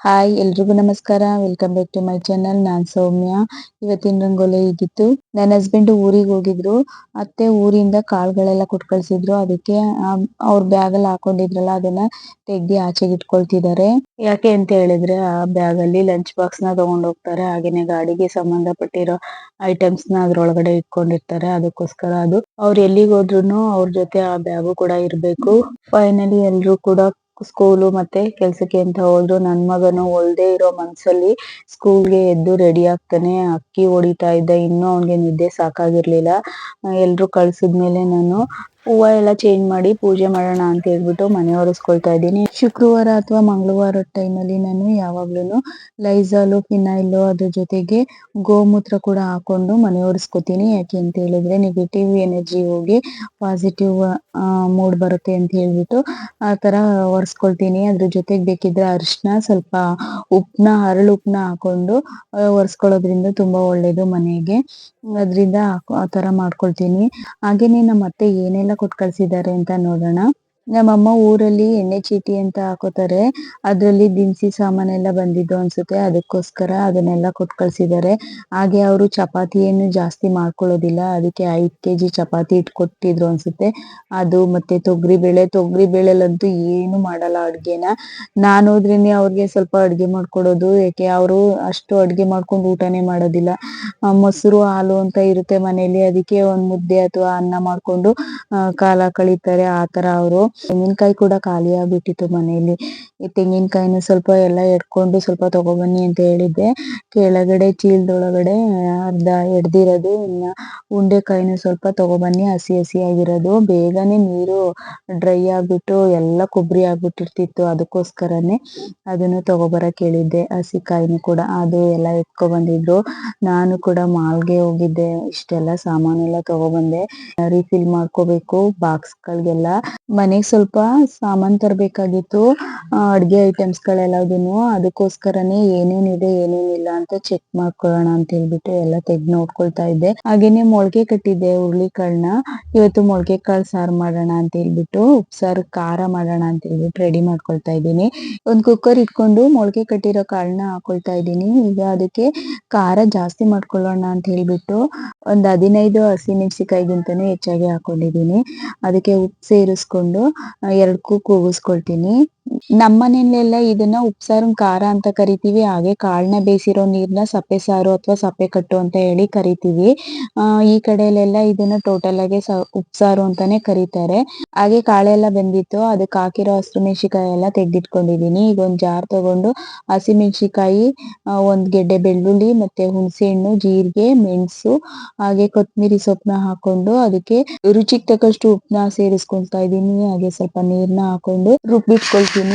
Hi, ಎಲ್ರಿಗೂ ನಮಸ್ಕಾರ. Welcome back to my channel ನಾನ್ ಸೌಮ್ಯ. ಇವತ್ತಿನ ರಂಗೋಲಿ ಇದ್ದಿತ್ತು ನನ್ನ ಹಸ್ಬೆಂಡ್ ಊರಿಗೆ ಹೋಗಿದ್ರು. ಅತ್ತೆ ಊರಿಂದ ಕಾಳುಗಳೆಲ್ಲ ಕೊಟ್ಟು ಕಳ್ಸಿದ್ರು ಅದಕ್ಕೆ ಅವ್ರ ಬ್ಯಾಗ್ ಅಲ್ಲಿ ಹಾಕೊಂಡಿದ್ರಲ್ಲ, ಅದನ್ನ ತೆಗ್ದಿ ಆಚೆಗೆ ಇಟ್ಕೊಳ್ತಿದ್ದಾರೆ ಯಾಕೆ ಅಂತ ಹೇಳಿದ್ರೆ, ಆ ಬ್ಯಾಗ್ ಅಲ್ಲಿ ಲಂಚ್ ಬಾಕ್ಸ್ನ ತಗೊಂಡ್ ಹೋಗ್ತಾರೆ. ಹಾಗೇನೆ ಗಾಡಿಗೆ ಸಂಬಂಧಪಟ್ಟಿರೋ ಐಟಮ್ಸ್ನ ಅದ್ರೊಳಗಡೆ ಇಟ್ಕೊಂಡಿರ್ತಾರೆ. ಅದಕ್ಕೋಸ್ಕರ ಅದು. ಅವ್ರು ಎಲ್ಲಿಗೆ ಹೋದ್ರುನು ಅವ್ರ ಜೊತೆ ಆ ಬ್ಯಾಗು ಕೂಡ ಇರ್ಬೇಕು. ಫೈನಲಿ ಎಲ್ರು ಕೂಡ ಸ್ಕೂಲು ಮತ್ತೆ ಕೆಲ್ಸಕ್ಕೆ ಅಂತ ಹೋದ್ರು. ನನ್ ಮಗನು ಒಳ್ದೇ ಇರೋ ಮನ್ಸಲ್ಲಿ ಸ್ಕೂಲ್ಗೆ ಎದ್ದು ರೆಡಿ ಆಗ್ತಾನೆ. ಅಕ್ಕಿ ಹೊಡಿತಾ ಇದ್ದ. ಇನ್ನು ಅವ್ನಿಗೆ ನಿದ್ದೆ ಸಾಕಾಗಿರ್ಲಿಲ್ಲ. ಎಲ್ರು ಕಳ್ಸಿದ್ಮೇಲೆ ನಾನು ಹೂವ ಎಲ್ಲ ಚೇಂಜ್ ಮಾಡಿ ಪೂಜೆ ಮಾಡೋಣ ಅಂತ ಹೇಳ್ಬಿಟ್ಟು ಮನೆ ಒರೆಸ್ಕೊಳ್ತಾ ಇದ್ದೀನಿ. ಶುಕ್ರವಾರ ಅಥವಾ ಮಂಗಳವಾರ ಟೈಮಲ್ಲಿ ನಾನು ಯಾವಾಗ್ಲೂ ಲೈಸಾಲು ಫಿನೈಲು ಅದ್ರ ಜೊತೆಗೆ ಗೋಮೂತ್ರ ಕೂಡ ಹಾಕೊಂಡು ಮನೆ ಒರೆಸ್ಕೊತೀನಿ. ಯಾಕೆ ಅಂತ ಹೇಳಿದ್ರೆ ನೆಗೆಟಿವ್ ಎನರ್ಜಿ ಹೋಗಿ ಪಾಸಿಟಿವ್ ಮೂಡ್ ಬರುತ್ತೆ ಅಂತ ಹೇಳ್ಬಿಟ್ಟು ಆ ತರ ಒರೆಸ್ಕೊಳ್ತೀನಿ. ಅದ್ರ ಜೊತೆಗೆ ಬೇಕಿದ್ರೆ ಅರಿಶಿನ ಸ್ವಲ್ಪ ಉಪ್ಪನ್ನ ಹರಳು ಉಪ್ಪನ್ನ ಹಾಕೊಂಡು ಒರೆಸ್ಕೊಳ್ಳೋದ್ರಿಂದ ತುಂಬಾ ಒಳ್ಳೇದು ಮನೆಗೆ. ಅದ್ರಿಂದ ಆ ತರ ಮಾಡ್ಕೊಳ್ತೀನಿ. ಹಾಗೇನೇ ನಮ್ಮ ಅತ್ತೆ ಏನೆಲ್ಲ ಕೊಟ್ಟು ಕಳ್ಸಿದ್ದಾರೆ ಅಂತ ನೋಡೋಣ. ನಮ್ಮಮ್ಮ ಊರಲ್ಲಿ ಎಣ್ಣೆ ಚೀಟಿ ಅಂತ ಹಾಕೋತಾರೆ. ಅದ್ರಲ್ಲಿ ದಿನಸಿ ಸಾಮಾನೆಲ್ಲ ಬಂದಿದ್ದು ಅನ್ಸುತ್ತೆ. ಅದಕ್ಕೋಸ್ಕರ ಅದನ್ನೆಲ್ಲ ಕೊಟ್ಟು ಕಳ್ಸಿದ್ದಾರೆ. ಹಾಗೆ ಅವರು ಚಪಾತಿಯನ್ನು ಜಾಸ್ತಿ ಮಾಡ್ಕೊಳ್ಳೋದಿಲ್ಲ. ಅದಕ್ಕೆ ಐದ್ ಕೆಜಿ ಚಪಾತಿ ಇಟ್ಕೊಟ್ಟಿದ್ರು ಅನ್ಸುತ್ತೆ. ಅದು ಮತ್ತೆ ತೊಗರಿ ಬೇಳೆ ತೊಗರಿ ಬೇಳೆಲಂತೂ ಏನು ಮಾಡಲ್ಲ ಅಡ್ಗೆನ. ನಾನು ಹೋದ್ರೇನೆ ಅವ್ರಿಗೆ ಸ್ವಲ್ಪ ಅಡ್ಗೆ ಮಾಡ್ಕೊಡೋದು. ಯಾಕೆ ಅವರು ಅಷ್ಟು ಅಡ್ಗೆ ಮಾಡ್ಕೊಂಡು ಊಟನೇ ಮಾಡೋದಿಲ್ಲ. ಮೊಸರು, ಹಾಲು ಅಂತ ಇರುತ್ತೆ ಮನೆಯಲ್ಲಿ. ಅದಕ್ಕೆ ಒಂದ್ ಮುದ್ದೆ ಅಥವಾ ಅನ್ನ ಮಾಡ್ಕೊಂಡು ಕಾಲ ಕಳೀತಾರೆ ಆತರ ಅವರು. ತೆಂಗಿನಕಾಯಿ ಕೂಡ ಖಾಲಿ ಆಗ್ಬಿಟ್ಟಿತ್ತು ಮನೆಯಲ್ಲಿ. ಈ ತೆಂಗಿನಕಾಯಿನ ಸ್ವಲ್ಪ ಎಲ್ಲ ಎಡ್ಕೊಂಡು ಸ್ವಲ್ಪ ತಗೊಬನ್ನಿ ಅಂತ ಹೇಳಿದ್ದೆ. ಕೆಳಗಡೆ ಚೀಲದೊಳಗಡೆ ಅರ್ಧ ಎಡ್ದಿರೋದು ಇನ್ನ ಉಂಡೆಕಾಯಿನ ಸ್ವಲ್ಪ ತಗೊಬನ್ನಿ, ಹಸಿ ಆಗಿರೋದು. ಬೇಗನೆ ನೀರು ಡ್ರೈ ಆಗ್ಬಿಟ್ಟು ಎಲ್ಲ ಕೊಬ್ಬರಿ ಆಗ್ಬಿಟ್ಟಿರ್ತಿತ್ತು ಅದಕ್ಕೋಸ್ಕರನೇ ಅದನ್ನು ತಗೊಬರ ಹೇಳಿದ್ದೆ ಹಸಿ ಕಾಯಿನೂ ಕೂಡ. ಅದು ಎಲ್ಲ ಎತ್ಕೊ ಬಂದಿದ್ರು ನಾನು ಕೂಡ ಮಾಲ್ಗೆ ಹೋಗಿದ್ದೆ. ಇಷ್ಟೆಲ್ಲ ಸಾಮಾನೆಲ್ಲ ತಗೊಬಂದೆ. ರೀಫಿಲ್ ಮಾಡ್ಕೋಬೇಕು ಬಾಕ್ಸ್ ಗಳಿಗೆಲ್ಲ ಮನೆಗ್ ಸ್ವಲ್ಪ ಸಾಮಾನ್ ತರಬೇಕಾಗಿತ್ತು. ಅಡ್ಗೆ ಐಟಮ್ಸ್ ಗಳೆಲ್ಲದೂನು ಅದಕ್ಕೋಸ್ಕರನೇ ಏನೇನಿದೆ, ಏನೇನಿಲ್ಲ ಅಂತ ಚೆಕ್ ಮಾಡ್ಕೊಳ್ಳೋಣ ಅಂತ ಹೇಳ್ಬಿಟ್ಟು ಎಲ್ಲ ತೆಗ್ದು ನೋಡ್ಕೊಳ್ತಾ ಇದ್ದೆ. ಹಾಗೇನೆ ಮೊಳಕೆ ಕಟ್ಟಿದ್ದೆ ಹುರುಳಿಕಾಳನ್ನ. ಇವತ್ತು ಮೊಳಕೆ ಕಾಳು ಸಾರು ಮಾಡೋಣ ಅಂತ ಹೇಳ್ಬಿಟ್ಟು, ಉಪ್ಸಾರು ಖಾರ ಮಾಡೋಣ ಅಂತ ಹೇಳ್ಬಿಟ್ಟು ರೆಡಿ ಮಾಡ್ಕೊಳ್ತಾ ಇದ್ದೀನಿ. ಒಂದ್ ಕುಕ್ಕರ್ ಇಟ್ಕೊಂಡು ಮೊಳಕೆ ಕಟ್ಟಿರೋ ಕಾಳನ್ನ ಹಾಕೊಳ್ತಾ ಇದ್ದೀನಿ. ಈಗ ಅದಕ್ಕೆ ಖಾರ ಜಾಸ್ತಿ ಮಾಡ್ಕೊಳ್ಳೋಣ ಅಂತ ಹೇಳ್ಬಿಟ್ಟು ಒಂದ್ ಹದಿನೈದು ಹಸಿಮೆಣಸಿಕಾಯಿಗಿಂತನೂ ಹೆಚ್ಚಾಗಿ ಹಾಕೊಂಡಿದೀನಿ ಅದಕ್ಕೆ ಉಪ್ಪು ಸೇರಿಸ್ಕೊಂಡು ಎರಡಕ್ಕೂ ಕೂಗಿಸ್ಕೊಳ್ತೀನಿ. ನಮ್ಮನೇಲೆಲ್ಲ ಇದನ್ನ ಉಪ್ಸಾರು ಖಾರ ಅಂತ ಕರಿತೀವಿ, ಹಾಗೆ ಕಾಳನ್ನ ಬೇಯಿಸಿರೋ ನೀರ್ನ ಸಪ್ಪೆ ಸಾರು ಅಥವಾ ಸಪ್ಪೆ ಕಟ್ಟು ಅಂತ ಹೇಳಿ ಕರಿತೀವಿ. ಆ, ಈ ಕಡೆಯಲ್ಲೆಲ್ಲ ಇದನ್ನ ಟೋಟಲ್ ಆಗಿ ಉಪ್ಸಾರು ಅಂತಾನೆ ಕರೀತಾರೆ. ಹಾಗೆ ಕಾಳೆಲ್ಲ ಬೆಂದಿತ್ತು, ಅದಕ್ಕೆ ಹಾಕಿರೋ ಹಸಿಮೆಣಸಿಕಾಯಿ ಎಲ್ಲ ತೆಗ್ದಿಟ್ಕೊಂಡಿದೀನಿ. ಈಗ ಒಂದ್ ಜಾರ್ ತಗೊಂಡು ಹಸಿಮೆಣಸಿಕಾಯಿ ಒಂದ್ ಗೆಡ್ಡೆ ಬೆಳ್ಳುಳ್ಳಿ ಮತ್ತೆ ಹುಣಸೆ ಹಣ್ಣು ಜೀರಿಗೆ, ಮೆಣಸು, ಹಾಗೆ ಕೊತ್ತಂಬರಿ ಸೊಪ್ಪನ್ನ ಹಾಕೊಂಡು ಅದಕ್ಕೆ ರುಚಿಗೆ ತಕ್ಕಷ್ಟು ಉಪ್ಪನ್ನ ಸೇರಿಸ್ಕೊಳ್ತಾ ಇದೀನಿ. ಹಾಗೆ ಸ್ವಲ್ಪ ನೀರ್ನ ಹಾಕೊಂಡು ರುಬ್ಬಿಟ್ಕೊಳ್ತೀನಿ.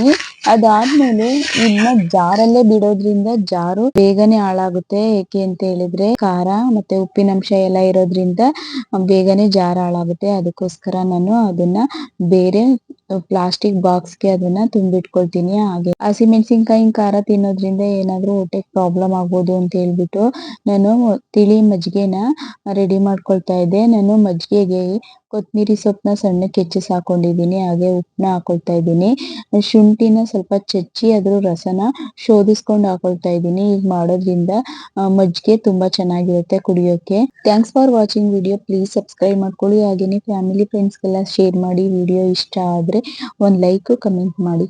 ಅದಾದ್ಮೇಲೆ ಇನ್ನ ಜಾರಲ್ಲೇ ಬಿಡೋದ್ರಿಂದ ಜಾರು ಬೇಗನೆ ಹಾಳಾಗುತ್ತೆ. ಏಕೆ ಅಂತ ಹೇಳಿದ್ರೆ ಖಾರ ಮತ್ತೆ ಉಪ್ಪಿನಂಶ ಎಲ್ಲ ಇರೋದ್ರಿಂದ ಬೇಗನೆ ಜಾರ ಹಾಳಾಗುತ್ತೆ. ಅದಕ್ಕೋಸ್ಕರ ನಾನು ಅದನ್ನ ಬೇರೆ ಪ್ಲಾಸ್ಟಿಕ್ ಬಾಕ್ಸ್ಗೆ ಅದನ್ನ ತುಂಬಿಟ್ಕೊಳ್ತೀನಿ. ಹಾಗೆ ಹಸಿಮೆಣಸಿನ್ಕಾಯಿ ಖಾರ ತಿನ್ನೋದ್ರಿಂದ ಏನಾದ್ರೂ ಹೊಟ್ಟೆಗೆ ಪ್ರಾಬ್ಲಮ್ ಆಗ್ಬೋದು ಅಂತ ಹೇಳ್ಬಿಟ್ಟು ನಾನು ತಿಳಿ ಮಜ್ಜಿಗೆನ ರೆಡಿ ಮಾಡ್ಕೊಳ್ತಾ ಇದ್ದೆ. ನಾನು ಮಜ್ಜಿಗೆಗೆ ಕೊತ್ತಂಬರಿ ಸೊಪ್ಪನ್ನ ಸಣ್ಣಕ್ಕೆ ಹೆಚ್ಚಿಸಿ ಹಾಕೊಂಡಿದ್ದೀನಿ ಹಾಗೆ ಉಪ್ಪನ್ನ ಹಾಕೊಳ್ತಾ ಇದ್ದೀನಿ. ಶುಂಠಿನ ಸ್ವಲ್ಪ ಚಚ್ಚಿ ಅದ್ರ ರಸನ ಶೋಧಿಸ್ಕೊಂಡು ಹಾಕೊಳ್ತಾ ಇದ್ದೀನಿ. ಈಗ ಮಾಡೋದ್ರಿಂದ ಮಜ್ಜಿಗೆ ತುಂಬಾ ಚೆನ್ನಾಗಿರುತ್ತೆ ಕುಡಿಯೋಕೆ. Thanks for watching video please subscribe ಮಾಡ್ಕೊಳ್ಳಿ. ಹಾಗೇನೆ ಫ್ಯಾಮಿಲಿ ಫ್ರೆಂಡ್ಸ್ಗೆಲ್ಲ ಶೇರ್ ಮಾಡಿ. ವಿಡಿಯೋ ಇಷ್ಟ ಆದ್ರೆ ಒಂದ್ ಲೈಕ್ ಕಮೆಂಟ್ ಮಾಡಿ.